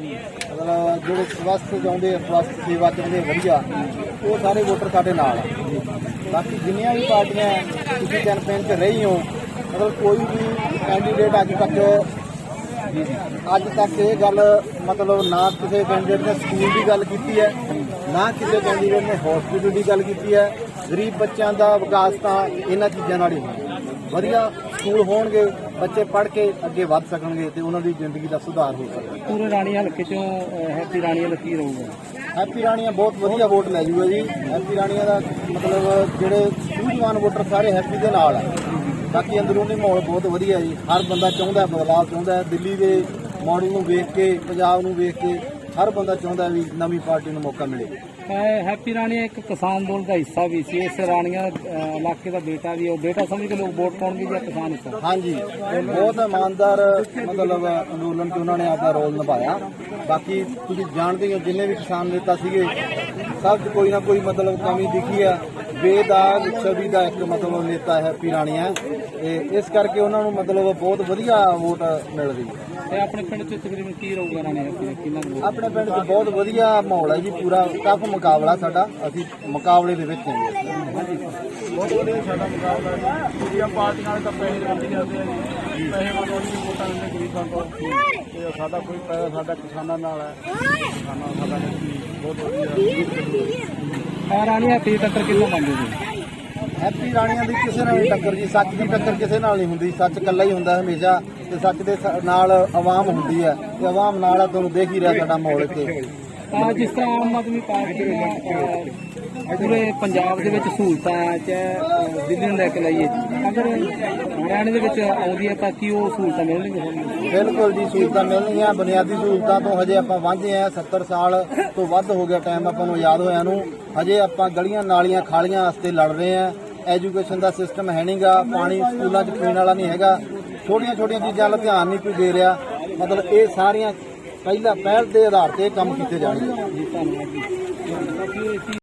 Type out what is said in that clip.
ਮਤਲਬ ਜਿਹੜੇ ਸਵਸਥ ਚਾਹੁੰਦੇ ਆ ਸਵਸਥ ਸੇਵਾ ਚਾਹੁੰਦੇ ਵਧੀਆ ਉਹ ਸਾਰੇ ਵੋਟਰ ਸਾਡੇ ਨਾਲ ਆ। ਬਾਕੀ ਜਿੰਨੀਆਂ ਵੀ ਪਾਰਟੀਆਂ ਹੈ, ਤੁਸੀਂ ਕੈਂਪੇਨ 'ਚ ਰਹੀ ਹੋ ਮਤਲਬ ਕੋਈ ਵੀ ਕੈਂਡੀਡੇਟ ਅੱਜ ਤੱਕ ਅੱਜ ਤੱਕ ਇਹ ਗੱਲ ਮਤਲਬ ਨਾ ਕਿਸੇ ਕੈਂਡੀਡੇਟ ਨੇ ਸਕੂਲ ਦੀ ਗੱਲ ਕੀਤੀ ਹੈ ਨਾ ਕਿਸੇ ਕੈਂਡੀਡੇਟ ਨੇ ਹਸਪੀਟਲ ਦੀ ਗੱਲ ਕੀਤੀ ਹੈ। ਗਰੀਬ ਬੱਚਿਆਂ ਦਾ ਵਿਕਾਸ ਤਾਂ ਇਹਨਾਂ ਚੀਜ਼ਾਂ ਨਾਲ ਹੀ ਹੋਣਾ ਵਧੀਆ ਸਕੂਲ ਹੋਣਗੇ ਬੱਚੇ ਪੜ੍ਹ ਕੇ ਅੱਗੇ ਵੱਧ ਸਕਣਗੇ ਤੇ ਉਹਨਾਂ ਦੀ ਜ਼ਿੰਦਗੀ ਦਾ ਸੁਧਾਰ ਹੋ ਸਕੇਗਾ ਪੂਰੇ ਰਾਣੀ ਹਲਕੇ ਚੋਂ ਹੈਪੀ ਰਾਣੀ ਦਾ ਕੀ ਰਹੂਗਾ? ਹੈਪੀ ਰਾਣੀਆਂ ਬਹੁਤ ਵਧੀਆ ਵੋਟ ਲੈ ਜੂਗਾ ਜੀ। ਹੈਪੀ ਰਾਣੀਆਂ ਦਾ ਮਤਲਬ ਜਿਹੜੇ ਸੂਝਵਾਨ ਵੋਟਰ ਸਾਰੇ ਹੈਪੀ ਦੇ ਨਾਲ ਆ। ਬਾਕੀ ਅੰਦਰੂਨੀ ਮਾਹੌਲ ਬਹੁਤ ਵਧੀਆ ਜੀ। ਹਰ ਬੰਦਾ ਚਾਹੁੰਦਾ ਬਦਲਾਅ ਚਾਹੁੰਦਾ ਦਿੱਲੀ ਦੇ ਮਾਡਲ ਨੂੰ ਵੇਖ ਕੇ ਪੰਜਾਬ ਨੂੰ ਵੇਖ ਕੇ ਹਰ ਬੰਦਾ ਚਾਹੁੰਦਾ ਵੀ ਨਵੀਂ ਪਾਰਟੀ ਨੂੰ ਮੌਕਾ ਮਿਲੇ। ਅਹ, ਹੈਪੀ ਰਾਣੀ ਇੱਕ ਕਿਸਾਨ ਦਲ ਦਾ ਹਿੱਸਾ ਵੀ ਸੀ। ਇਸ ਰਾਣੀਆਂ ਅਹ, ਇਲਾਕੇ ਦਾ ਬੇਟਾ ਵੀ ਉਹ ਬੇਟਾ ਸਮਝ ਕੇ ਲੋਕ ਵੋਟ ਪਾਉਣਗੇ ਜਾਂ ਕਿਸਾਨ ਹਿੱਸਾ? ਹਾਂਜੀ। ਬਹੁਤ ਇਮਾਨਦਾਰ ਮਤਲਬ ਅੰਦੋਲਨ 'ਚ ਉਹਨਾਂ ਨੇ ਆਪਦਾ ਰੋਲ ਨਿਭਾਇਆ। ਬਾਕੀ ਤੁਸੀਂ ਜਾਣਦੇ ਹੋ ਜਿੰਨੇ ਵੀ ਕਿਸਾਨ ਨੇਤਾ ਸੀਗੇ ਸਭ 'ਚ ਕੋਈ ਨਾ ਕੋਈ ਮਤਲਬ ਕਮੀ ਦਿਖੀ ਆ। ਬੇਦਾਗ ਛਵੀ ਦਾ ਇੱਕ ਮਤਲਬ ਨੇਤਾ ਹੈ ਪੀਰਾਣੀ ਹੈ। ਇਹ ਇਸ ਕਰਕੇ ਉਹਨਾਂ ਨੂੰ ਮਤਲਬ ਬਹੁਤ ਵਧੀਆ ਵੋਟ ਮਿਲ ਰਹੀ ਹੈ। ਤੇ ਆਪਣੇ ਪਿੰਡ 'ਚ ਤਕਰੀਬਨ ਕੀ ਰਹੂਗਾ ਰਾਣੀ ਦਾ ਕਿੰਨਾ ਕੁ? ਆਪਣੇ ਪਿੰਡ 'ਚ ਬਹੁਤ ਵਧੀਆ ਮਾਹੌਲ ਹੈ ਜੀ ਪੂਰਾ ਟਫ ਮੁਕਾਬਲਾ ਸਾਡਾ ਅਸੀਂ ਮੁਕਾਬਲੇ ਦੇ ਵਿੱਚ ਹਾਂ। ਜੀ ਬਹੁਤ ਵਧੀਆ ਸਾਡਾ ਮੁਕਾਬਲਾ ਹੈ। ਦੂਜੀਆਂ ਪਾਰਟੀਆਂ ਵਾਲੇ ਤਾਂ ਪੈਸੇ ਵੰਡੀ ਜਾਂਦੇ ਆ ਜੀ। ਪੈਸੇ ਵੰਡਣ ਦੀ ਵੋਟਾਂ ਲੈਂਦੇ ਗਰੀਬਾਂ ਕੋਲ ਤੇ ਸਾਡਾ ਕੋਈ ਪੈਸਾ ਸਾਡਾ ਕਿਸਾਨਾਂ ਨਾਲ ਹੈ। ਕਿਸਾਨਾਂ ਨਾਲ ਸਾਡਾ ਬਹੁਤ ਵਧੀਆ। ਅਹ, ਰਾਣੀ ਦੀ ਟੱਕਰ ਕਿੰਨਾ ਮੰਨਦੇ ਜੀ ਹੈਪੀ ਰਾਣੀਆਂ ਦੀ ਕਿਸੇ ਨਾਲ ਨਹੀਂ ਟੱਕਰ ਜੀ ਸੱਚ ਦੀ ਟੱਕਰ ਕਿਸੇ ਨਾਲ ਨਹੀਂ ਹੁੰਦੀ। ਸੱਚ ਇਕੱਲਾ ਹੀ ਹੁੰਦਾ ਹਮੇਸ਼ਾ। ਤੇ ਸੱਚ ਦੇ ਨਾਲ ਆਵਾਮ ਹੁੰਦੀ ਹੈ ਤੇ ਆਵਾਮ ਨਾਲ ਆ ਤੁਹਾਨੂੰ ਦੇਖ ਹੀ ਰਿਹਾ ਸਾਡਾ ਮਾਹੌਲ ਇੱਥੇ। ਤਾਂ ਜਿਸ ਤਰ੍ਹਾਂ ਆਮ ਆਦਮੀ ਪਾਰਟੀ ਨੇ ਪੂਰੇ ਪੰਜਾਬ ਦੇ ਵਿੱਚ ਸਹੂਲਤਾਂ ਅਹ, ਦਿੱਲੀ ਨੂੰ ਲੈ ਕੇ ਲਈਏ। ਅਗਰ ਹਰਿਆਣੇ ਦੇ ਵਿੱਚ ਆਉਂਦੀ ਹੈ ਤਾਂ ਕੀ ਉਹ ਸਹੂਲਤਾਂ ਮਿਲਣਗੀਆਂ? ਬਿਲਕੁਲ ਜੀ ਸਹੂਲਤਾਂ ਮਿਲਣਗੀਆਂ। ਬੁਨਿਆਦੀ ਸਹੂਲਤਾਂ ਤੋਂ ਹਜੇ ਆਪਾਂ ਵਾਂਝੇ ਆ 70 ਸਾਲ ਤੋਂ ਵੱਧ ਹੋ ਗਿਆ ਟਾਈਮ ਆਪਾਂ ਨੂੰ ਯਾਦ ਹੋਇਆ ਨੂੰ। ਹਜੇ ਆਪਾਂ ਗਲੀਆਂ ਨਾਲੀਆਂ ਖਾਲੀਆਂ ਵਾਸਤੇ ਲੜ ਰਹੇ ਆ ਐਜੂਕੇਸ਼ਨ ਦਾ ਸਿਸਟਮ ਹੈ ਨਹੀਂਗਾ ਪਾਣੀ ਸਕੂਲਾਂ 'ਚ ਪੀਣ ਵਾਲਾ ਨਹੀਂ ਹੈਗਾ। ਛੋਟੀਆਂ ਛੋਟੀਆਂ ਚੀਜ਼ਾਂ ਵੱਲ ਧਿਆਨ ਨਹੀਂ ਕੋਈ ਦੇ ਰਿਹਾ। ਮਤਲਬ ਇਹ ਸਾਰੀਆਂ ਪਹਿਲਾ ਪਹਿਲ ਦੇ ਆਧਾਰ ਤੇ ਕੰਮ ਕੀਤੇ ਜਾਣਗੇ।